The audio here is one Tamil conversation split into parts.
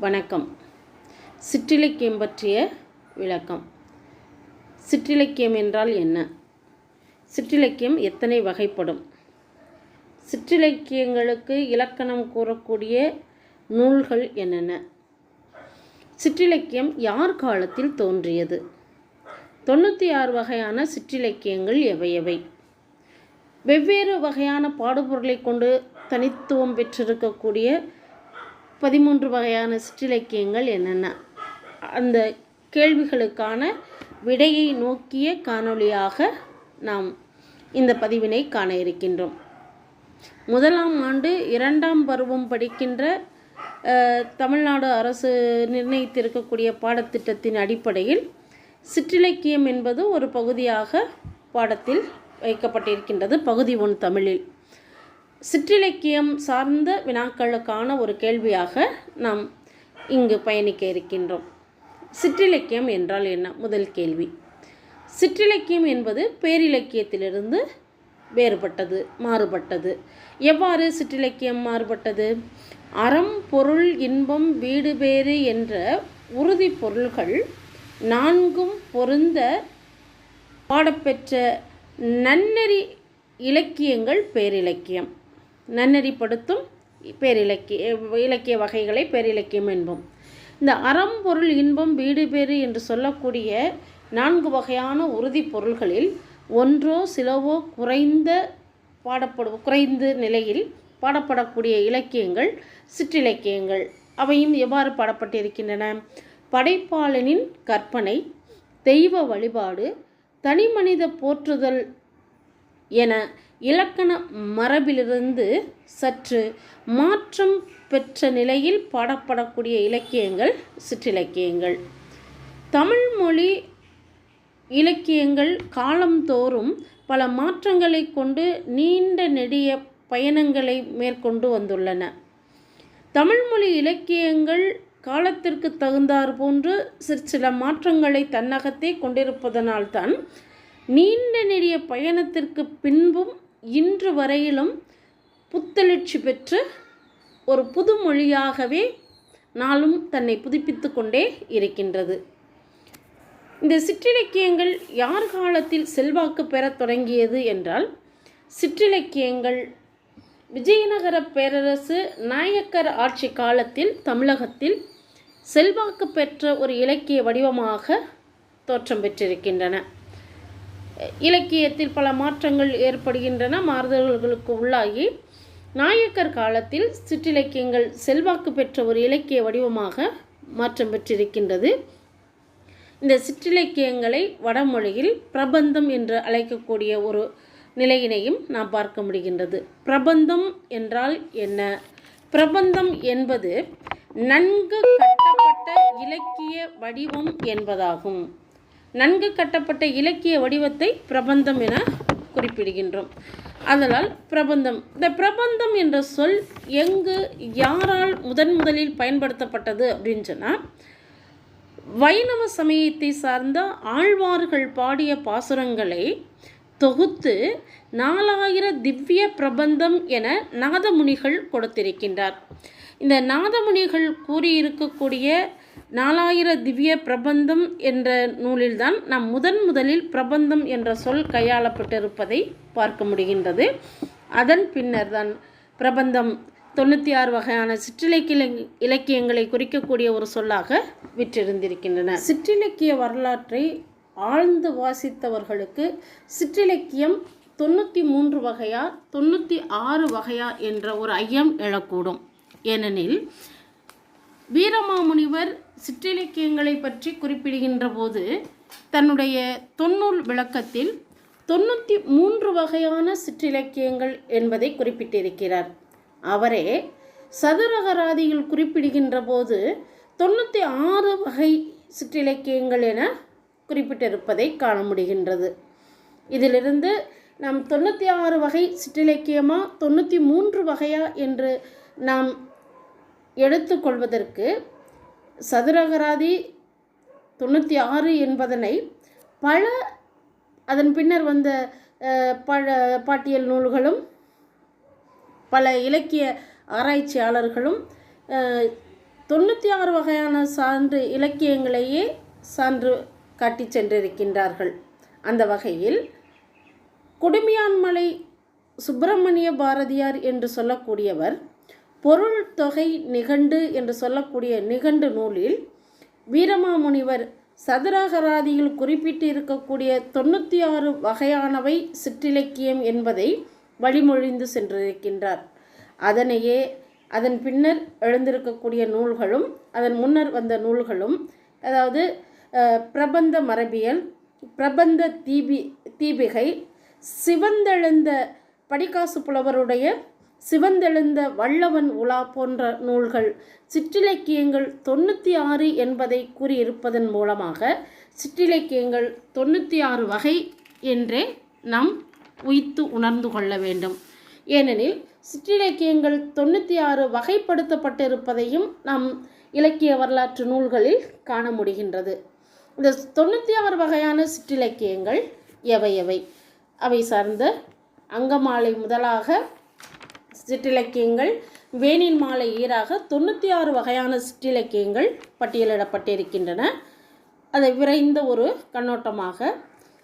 வணக்கம். சிற்றிலக்கியம் பற்றிய விளக்கம். சிற்றிலக்கியம் என்றால் என்ன? சிற்றிலக்கியம் எத்தனை வகைப்படும்? சிற்றிலக்கியங்களுக்கு இலக்கணம் கூறக்கூடிய நூல்கள் என்னென்ன? சிற்றிலக்கியம் யார் காலத்தில் தோன்றியது? தொண்ணூற்றி ஆறு வகையான சிற்றிலக்கியங்கள் எவையவை வெவ்வேறு வகையான பாடுபொருளை கொண்டு தனித்துவம் பெற்றிருக்கக்கூடிய பதிமூன்று வகையான சிற்றிலக்கியங்கள் என்னென்ன? அந்த கேள்விகளுக்கான விடையை நோக்கிய காணொளியாக நாம் இந்த பதிவினை காண இருக்கின்றோம். முதலாம் ஆண்டு இரண்டாம் பருவம் படிக்கின்ற தமிழ்நாடு அரசு நிர்ணயித்திருக்கக்கூடிய பாடத்திட்டத்தின் அடிப்படையில் சிற்றிலக்கியம் என்பது ஒரு பகுதியாக பாடத்தில் வைக்கப்பட்டிருக்கின்றது. பகுதி ஒன் தமிழில். சிற்றிலக்கியம் சார்ந்த வினாக்களுக்கான ஒரு கேள்வியாக நாம் இங்கு பயணிக்க இருக்கின்றோம். சிற்றிலக்கியம் என்றால் என்ன? முதல் கேள்வி. சிற்றிலக்கியம் என்பது பேரிலக்கியத்திலிருந்து வேறுபட்டது மாறுபட்டது. எவ்வாறு சிற்றிலக்கியம் மாறுபட்டது? அறம் பொருள் இன்பம் வீடு பேறு என்ற உறுதி பொருள்கள் நான்கும் பொருந்த பாடப்பெற்ற நன்னெறி இலக்கியங்கள் பேரிலக்கியம். நன்னெறிப்படுத்தும் பேரிலக்கிய இலக்கிய வகைகளை பேரிலக்கியம் என்போம். இந்த அறம் பொருள் இன்பம் வீடு பேறு என்று சொல்லக்கூடிய நான்கு வகையான உறுதி பொருள்களில் ஒன்றோ சிலவோ குறைந்த பாடப்படும் குறைந்த நிலையில் பாடப்படக்கூடிய இலக்கியங்கள் சிற்றிலக்கியங்கள். அவையும் எவ்வாறு பாடப்பட்டிருக்கின்றன? படைப்பாளனின் கற்பனை தெய்வ வழிபாடு தனிமனித போற்றுதல் என இலக்கண மரபிலிருந்து சற்று மாற்றம் பெற்ற நிலையில் பாடப்படக்கூடிய இலக்கியங்கள் சிற்றிலக்கியங்கள். தமிழ் மொழி இலக்கியங்கள் காலந்தோறும் பல மாற்றங்களை கொண்டு நீண்ட நெடிய பயணங்களை மேற்கொண்டு வந்துள்ளன. தமிழ்மொழி இலக்கியங்கள் காலத்திற்கு தகுந்தாறு போன்று சிற்சில மாற்றங்களை தன்னகத்தே கொண்டிருப்பதனால்தான் நீண்ட நெடிய பயணத்திற்கு பின்பும் இன்று வரையிலும் புத்தெழுச்சி பெற்று ஒரு புது மொழியாகவே நாளும் தன்னை புதுப்பித்து கொண்டே இருக்கின்றது. இந்த சிற்றிலக்கியங்கள் யார் காலத்தில் செல்வாக்கு பெறத் தொடங்கியது என்றால் சிற்றிலக்கியங்கள் விஜயநகர பேரரசு நாயக்கர் ஆட்சி காலத்தில் தமிழகத்தில் செல்வாக்கு பெற்ற ஒரு இலக்கிய வடிவமாக தோற்றம் பெற்றிருக்கின்றன. இலக்கியத்தில் பல மாற்றங்கள் ஏற்படுகின்றன மாறுதல்களுக்கு உள்ளாகி நாயக்கர் காலத்தில் சிற்றிலக்கியங்கள் செல்வாக்கு பெற்ற ஒரு இலக்கிய வடிவமாக மாற்றம் பெற்றிருக்கின்றது. இந்த சிற்றிலக்கியங்களை வடமொழியில் பிரபந்தம் என்று அழைக்கக்கூடிய ஒரு நிலையினையும் நாம் பார்க்க முடிகின்றது. பிரபந்தம் என்றால் என்ன? பிரபந்தம் என்பது நன்கு கட்டப்பட்ட இலக்கிய வடிவம் என்பதாகும். நன்கு கட்டப்பட்ட இலக்கிய வடிவத்தை பிரபந்தம் என குறிப்பிடுகின்றோம். அதனால் பிரபந்தம் இந்த பிரபந்தம் என்ற சொல் எங்கு யாரால் முதன் முதலில் பயன்படுத்தப்பட்டது அப்படின்னு சொன்னால் வைணவ சமயத்தை சார்ந்த ஆழ்வார்கள் பாடிய பாசுரங்களை தொகுத்து நாலாயிர திவ்ய பிரபந்தம் என நாதமுனிகள் கொடுத்திருக்கின்றார். இந்த நாதமுனிகள் கூறியிருக்கக்கூடிய நாலாயிர திவ்ய பிரபந்தம் என்ற நூலில்தான் நாம் முதன் முதலில் பிரபந்தம் என்ற சொல் கையாளப்பட்டிருப்பதை பார்க்க முடிகின்றது. அதன் பின்னர் தான் பிரபந்தம் தொண்ணூற்றி ஆறு வகையான சிற்றிலக்கிய இலக்கியங்களை குறிக்கக்கூடிய ஒரு சொல்லாக விற்றிருந்திருக்கின்றன. சிற்றிலக்கிய வரலாற்றை ஆழ்ந்து வாசித்தவர்களுக்கு சிற்றிலக்கியம் தொண்ணூற்றி மூன்று வகையா தொண்ணூற்றி ஆறு வகையா என்ற ஒரு ஐயம் எழக்கூடும். ஏனெனில் வீரமாமுனிவர் சிற்றிலக்கியங்களை பற்றி குறிப்பிடுகின்ற போது தன்னுடைய தொன்னூல் விளக்கத்தில் தொண்ணூற்றி மூன்று வகையான சிற்றிலக்கியங்கள் என்பதை குறிப்பிட்டிருக்கிறார். அவரே சதுரகராதியில் குறிப்பிடுகின்ற போது தொண்ணூற்றி ஆறு வகை சிற்றிலக்கியங்கள் என குறிப்பிட்டிருப்பதை காண முடிகின்றது. இதிலிருந்து நாம் தொண்ணூற்றி ஆறு வகை சிற்றிலக்கியமா தொண்ணூற்றி மூன்று வகையா என்று நாம் எடுத்துக்கொள்வதற்கு சதுரகராதி தொண்ணூற்றி ஆறு என்பதனை பல அதன் பின்னர் வந்த பழ பல பாட்டியல் நூல்களும் பல இலக்கிய ஆராய்ச்சியாளர்களும் தொண்ணூற்றி ஆறு வகையான சான்று இலக்கியங்களையே சான்று காட்டி சென்றிருக்கின்றார்கள். அந்த வகையில் குடுமியான்மலை சுப்பிரமணிய பாரதியார் என்று சொல்லக்கூடியவர் பொருள் தொகை நிகண்டு என்று சொல்லக்கூடிய நிகண்டு நூலில் வீரமாமுனிவர் சதுரகராதியில் குறிப்பிட்டு இருக்கக்கூடிய தொண்ணூற்றி ஆறு வகையானவை சிற்றிலக்கியம் என்பதை வழிமொழிந்து சென்றிருக்கின்றார். அதனையே அதன் பின்னர் எழுந்திருக்கக்கூடிய நூல்களும் அதன் முன்னர் வந்த நூல்களும் அதாவது பிரபந்த மரபியல் பிரபந்த தீபி தீபிகை சிவந்தெழுந்த படிக்காசு புலவருடைய சிவந்தெழுந்த வல்லவன் உலா போன்ற நூல்கள் சிற்றிலக்கியங்கள் தொண்ணூற்றி ஆறு என்பதை கூறியிருப்பதன் மூலமாக சிற்றிலக்கியங்கள் தொண்ணூற்றி ஆறு வகை என்றே நாம் உய்த்து உணர்ந்து கொள்ள வேண்டும். ஏனெனில் சிற்றிலக்கியங்கள் தொண்ணூற்றி ஆறு வகைப்படுத்தப்பட்டிருப்பதையும் நாம் இலக்கிய வரலாற்று நூல்களில் காண முடிகின்றது. இந்த தொண்ணூற்றி ஆறு வகையான சிற்றிலக்கியங்கள் எவை எவை? அவை சார்ந்த அங்கமாலை முதலாக சிற்றிலக்கியங்கள். வேனின் மாலை ஈராக தொண்ணூற்றி ஆறு வகையான சிற்றிலக்கியங்கள் பட்டியலிடப்பட்டிருக்கின்றன. அதை விரைந்த ஒரு கண்ணோட்டமாக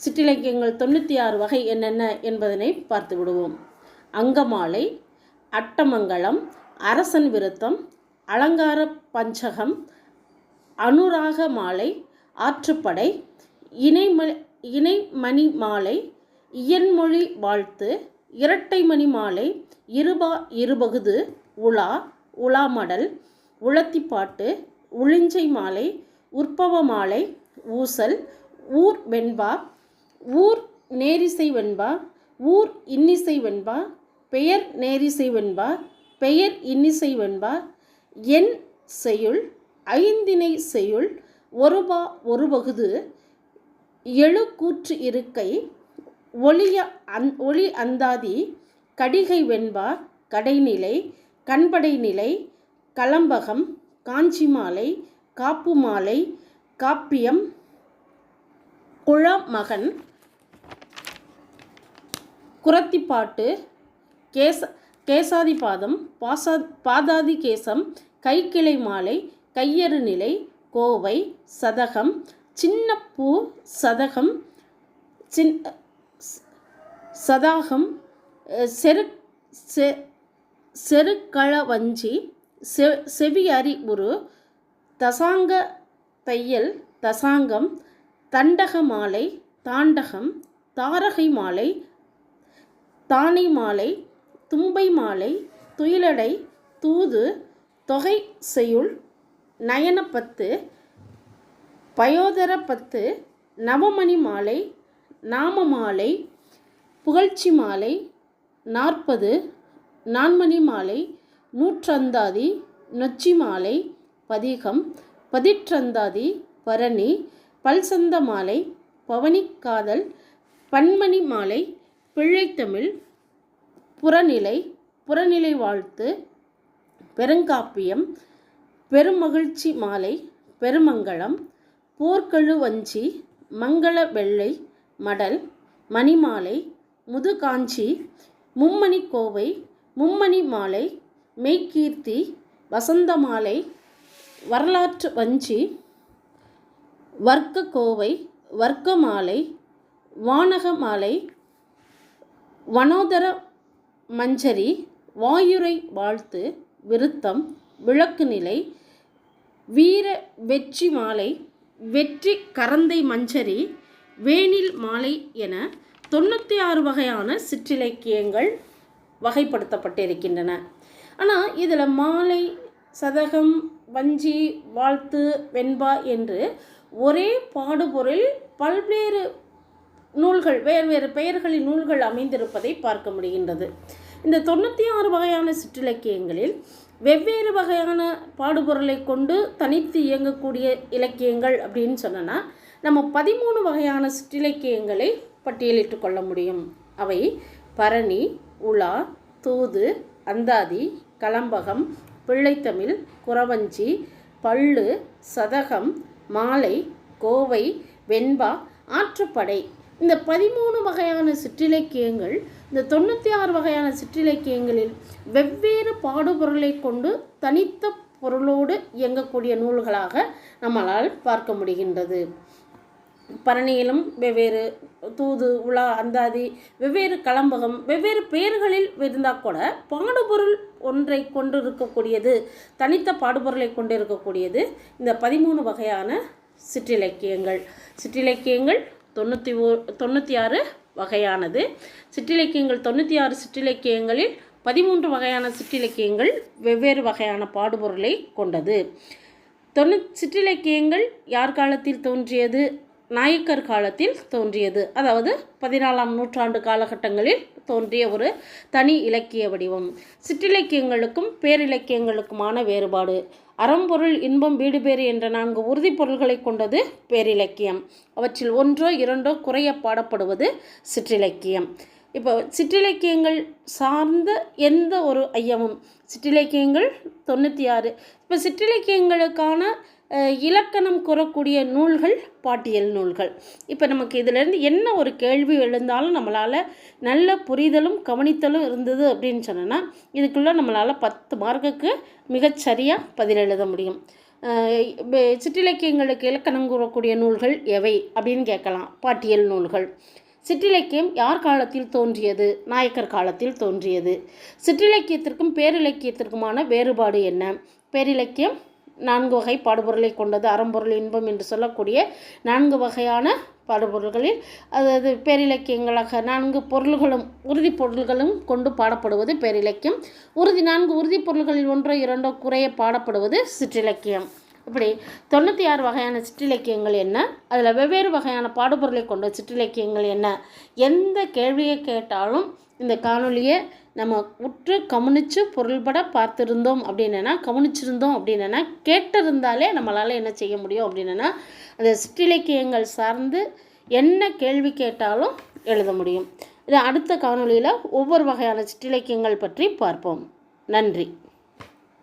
சிற்றிலக்கியங்கள் தொண்ணூற்றி ஆறு வகை என்னென்ன என்பதனை பார்த்து விடுவோம். அங்கமாலை அட்டமங்கலம் அரசன் விருத்தம் அலங்கார பஞ்சகம் அனுராக மாலை ஆற்றுப்படை இணைம இணைமணி மாலை இயன்மொழி வாழ்த்து இரட்டைமணி மாலை இருபா இருபகுது உலா உலாமடல் உளத்திப்பாட்டு உளிஞ்சை மாலை உற்பவ மாலை ஊசல் ஊர் வெண்பா ஊர் நேரிசை வெண்பா ஊர் இன்னிசை வெண்பா பெயர் நேரிசை வெண்பா பெயர் இன்னிசை வெண்பா என் செய்யுள் ஐந்திணை செய்யுள் ஒருபா ஒரு பகுது எழுக்கூற்று இருக்கை ஒளிய அந் ஒளி அந்தாதி கடிகை வெண்பா கடைநிலை கண்படை நிலை கலம்பகம் காஞ்சி மாலை காப்பு மாலை காப்பியம் குழமகன் குரத்திப்பாட்டு கேச கேசாதிபாதம் பாசா பாதாதி கேசம் கைக்கிளை மாலை கையறு நிலை கோவை சதகம் சின்னப்பூ சதகம் சின் சதாகம் செரு செ செருக்களவஞ்சி செ செவியரி உரு தசாங்க தையல் தசாங்கம் தண்டக மாலை தாண்டகம் தாரகை மாலை தானை மாலை தும்பை மாலை துயிலடை தூது தொகை செய்யுள் நயனப்பத்து பயோதரப்பத்து நவமணி மாலை நாம மாலை புகழ்ச்சி மாலை நாற்பது நான்மணி மாலை நூற்றந்தாதி நொச்சி மாலை பதிகம் பதிற்றந்தாதி பரணி பல்சந்த மாலை பவனிக்காதல் பன்மணி மாலை பிள்ளைத்தமிழ் புறநிலை புறநிலை வாழ்த்து பெருங்காப்பியம் பெருமகிழ்ச்சி மாலை பெருமங்கலம் போர்க்கழுவஞ்சி மங்கள வெள்ளை மடல் மணிமாலை முதுகாஞ்சி மும்மணி கோவை மும்மணி மாலை மெய்கீர்த்தி வசந்த மாலை வரலாற்று வஞ்சி வர்க்க கோவை வர்க்க மாலை வானக மாலை வனோதர மஞ்சரி வாயுரை வாழ்த்து விருத்தம் விளக்கு நிலை வீர வெற்றி மாலை வெற்றி கரந்தை மஞ்சரி வேனில் மாலை என தொண்ணூற்றி ஆறு வகையான சிற்றிலக்கியங்கள் வகைப்படுத்தப்பட்டிருக்கின்றன. ஆனால் இதில் மாலை சதகம் வஞ்சி வாழ்த்து வெண்பா என்று ஒரே பாடுபொருள் பல்வேறு நூல்கள் வேறு வேறு பெயர்களில் நூல்கள் அமைந்திருப்பதை பார்க்க முடிகின்றது. இந்த தொண்ணூற்றி ஆறு வகையான சிற்றிலக்கியங்களில் வெவ்வேறு வகையான பாடுபொருளை கொண்டு தனித்து இயங்கக்கூடிய இலக்கியங்கள் அப்படின்னு சொன்னோன்னா நம்ம பதிமூணு வகையான சிற்றிலக்கியங்களை பட்டியலிட்டு கொள்ள முடியும். அவை பரணி உலா தூது அந்தாதி கலம்பகம் பிள்ளைத்தமிழ் குறவஞ்சி பள்ளு சதகம் மாலை கோவை வெண்பா ஆற்றுப்படை. இந்த பதிமூணு வகையான சிற்றிலக்கியங்கள் இந்த தொண்ணூற்றி ஆறு வகையான சிற்றிலக்கியங்களில் வெவ்வேறு பாடுபொருளை கொண்டு தனித்த பொருளோடு இயங்கக்கூடிய நூல்களாக நம்மளால் பார்க்க முடிகின்றது. பரணியிலும் வெவ்வேறு தூது உலா அந்தாதி வெவ்வேறு களம்பகம் வெவ்வேறு பெயர்களில் இருந்தால் கூட பாடுபொருள் ஒன்றை கொண்டு இருக்கக்கூடியது தனித்த பாடுபொருளை கொண்டு இருக்கக்கூடியது இந்த பதிமூணு வகையான சிற்றிலக்கியங்கள். சிற்றிலக்கியங்கள் தொண்ணூற்றி ஓ தொண்ணூற்றி ஆறு வகையானது. சிற்றிலக்கியங்கள் தொண்ணூற்றி ஆறு சிற்றிலக்கியங்களில் பதிமூன்று வகையான சிற்றிலக்கியங்கள் வெவ்வேறு வகையான பாடுபொருளை கொண்டது. தொண்ணூ சிற்றிலக்கியங்கள் யார் காலத்தில் தோன்றியது? நாயக்கர் காலத்தில் தோன்றியது. அதாவது பதினாலாம் நூற்றாண்டு காலகட்டங்களில் தோன்றிய ஒரு தனி இலக்கிய வடிவம். சிற்றிலக்கியங்களுக்கும் பேரிலக்கியங்களுக்குமான வேறுபாடு. அறம்பொருள் இன்பம் வீடு பேறு என்ற நான்கு உறுதி பொருள்களை கொண்டது பேரிலக்கியம். அவற்றில் ஒன்றோ இரண்டோ குறைய பாடப்படுவது சிற்றிலக்கியம். இப்போ சிற்றிலக்கியங்கள் சார்ந்த எந்த ஒரு ஐயமும்? சிற்றிலக்கியங்கள் தொண்ணூற்றி ஆறு. இப்போ சிற்றிலக்கியங்களுக்கான இலக்கணம் கூறக்கூடிய நூல்கள் பாட்டியல் நூல்கள். இப்போ நமக்கு இதிலேருந்து என்ன ஒரு கேள்வி எழுந்தாலும் நம்மளால் நல்ல புரிதலும் கவனித்தலும் இருந்தது அப்படின்னு சொன்னோன்னா இதுக்குள்ளே நம்மளால் பத்து மார்க்குக்கு மிகச்சரியாக பதில் எழுத முடியும். சிற்றிலக்கியங்களுக்கு இலக்கணம் கூறக்கூடிய நூல்கள் எவை அப்படின்னு கேட்கலாம். பாட்டியல் நூல்கள். சிற்றிலக்கியம் யார் காலத்தில் தோன்றியது? நாயக்கர் காலத்தில் தோன்றியது. சிற்றிலக்கியத்திற்கும் பேரிலக்கியத்திற்குமான வேறுபாடு என்ன? பேரிலக்கியம் நான்கு வகை பாடுபொருளை கொண்டது அறம்பொருள் இன்பம் என்று சொல்லக்கூடிய நான்கு வகையான பாடுபொருள்களில் அதாவது பேரிலக்கியங்களாக நான்கு பொருள்களும் உறுதி பொருள்களும் கொண்டு பாடப்படுவது பேரிலக்கியம். உறுதி நான்கு உறுதி பொருள்களில் ஒன்றோ இரண்டோ குறைய பாடப்படுவது சிற்றிலக்கியம். இப்படி தொண்ணூற்றி ஆறு வகையான சிற்றிலக்கியங்கள் என்ன? அதில் வெவ்வேறு வகையான பாடுபொருளை கொண்ட சிற்றிலக்கியங்கள் என்ன? எந்த கேள்வியை கேட்டாலும் இந்த காணொளியை நம்ம உற்று கவனித்து பொருள்பட பார்த்துருந்தோம் அப்படின்னா கவனிச்சிருந்தோம் அப்படின்னா கேட்டிருந்தாலே நம்மளால் என்ன செய்ய முடியும் அப்படின்னா அந்த சிற்றிலக்கியங்கள் சார்ந்து என்ன கேள்வி கேட்டாலும் எழுத முடியும். இது அடுத்த காணொளியில் ஒவ்வொரு வகையான சிற்றிலக்கியங்கள் பற்றி பார்ப்போம். நன்றி.